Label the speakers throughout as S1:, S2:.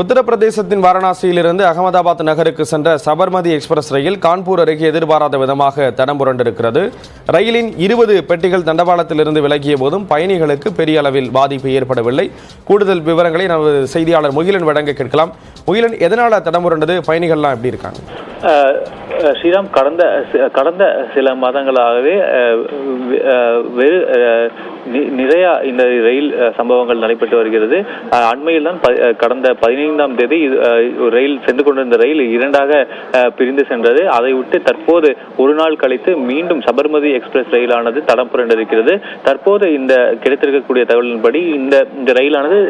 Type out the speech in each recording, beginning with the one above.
S1: உத்தரப்பிரதேசத்தின் வாரணாசியிலிருந்து அகமதாபாத் நகருக்கு சென்ற சபர்மதி எக்ஸ்பிரஸ் ரயில் கான்பூர் அருகே எதிர்பாராத விதமாக தடம் புரண்டிருக்கிறது. ரயிலின் இருபது பெட்டிகள் தண்டவாளத்திலிருந்து விலகிய போதும் பயணிகளுக்கு பெரிய அளவில் பாதிப்பு ஏற்படவில்லை. கூடுதல் விவரங்களை நமது செய்தியாளர் முகிலன் வழங்க கேட்கலாம். முகிலன் எதனால தடம் புரண்டது? பயணிகள்லாம் எப்படி இருக்காங்க?
S2: ஸ்ரீராம் கடந்த கடந்த சில மாதங்களாகவே வெறு நிறையா நிறைய இந்த ரயில் சம்பவங்கள் நடைபெற்று வருகிறது. அண்மையில் தான் கடந்த பதினைந்தாம் தேதி ரயில் சென்று கொண்டிருந்த ரயில் இரண்டாக பிரிந்து சென்றது. அதை விட்டு தற்போது ஒரு நாள் கழித்து மீண்டும் சபர்மதி எக்ஸ்பிரஸ் ரயிலானது தடம் புரண்டிருக்கிறது. தற்போது இந்த கிடைத்திருக்கக்கூடிய தகவலின்படி இந்த இந்த ரயிலானது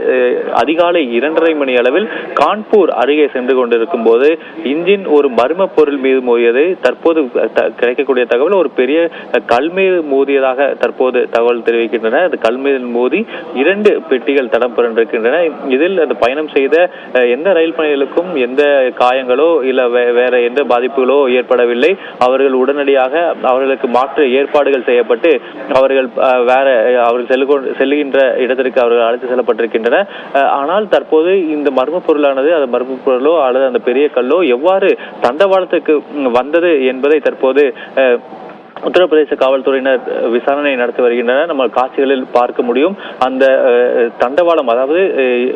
S2: அதிகாலை இரண்டரை மணி அளவில் கான்பூர் அருகே சென்று கொண்டிருக்கும் போது இன்ஜின் ஒரு மர்ம பொருள் மீது மோதியது தற்போது கிடைக்கக்கூடிய தகவல் ஒரு பெரிய கல் மீது மோதியதாக தற்போது தகவல் தெரிவிக்கின்றன. அது கல் மீது மோதி இரண்டு பெட்டிகள் தடம் புரண்டிருக்கின்றன இதில் அந்த பயணம் செய்த எந்த ரயில் பயணிகளுக்கும் எந்த காயங்களோ இல்ல வேற எந்த பாதிப்புகளோ ஏற்படவில்லை. அவர்கள் உடனடியாக அவர்களுக்கு மாற்று ஏற்பாடுகள் செய்யப்பட்டு அவர்கள் வேற அவர்கள் செல்லு செல்லுகின்ற இடத்திற்கு அவர்கள் அழைத்து செல்லப்பட்டிருக்கின்றன. ஆனால் தற்போது இந்த மர்ம பொருளானது அந்த மர்ம பொருளோ அல்லது அந்த பெரிய கல்லோ எவ்வாறு தண்டவாளத்துக்கு வந்தது என்பதை தற்போது உத்தரப்பிரதேச காவல்துறையினர் விசாரணை நடத்தி வருகின்றனர். நம்ம காட்சிகளில் பார்க்க முடியும். அந்த அஹ், தண்டவாளம் அதாவது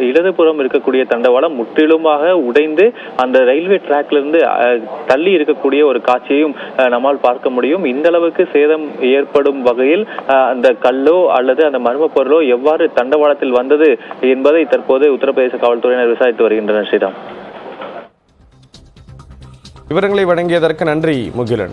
S2: இடதுபுறம் இருக்கக்கூடிய தண்டவாளம் முற்றிலுமாக உடைந்து அந்த ரயில்வே டிராக்ல இருந்து அஹ், தள்ளி இருக்கக்கூடிய ஒரு காட்சியையும் அஹ், நம்மால் பார்க்க முடியும். இந்த அளவுக்கு சேதம் ஏற்படும் வகையில் அந்த கல்லோ அல்லது அந்த மர்ம பொருளோ எவ்வாறு தண்டவாளத்தில் வந்தது என்பதை தற்போது உத்தரப்பிரதேச காவல்துறையினர் விசாரித்து வருகின்றனர் ஸ்ரீராம்.
S1: விவரங்களை வழங்கியதற்கு நன்றி முகிலன்.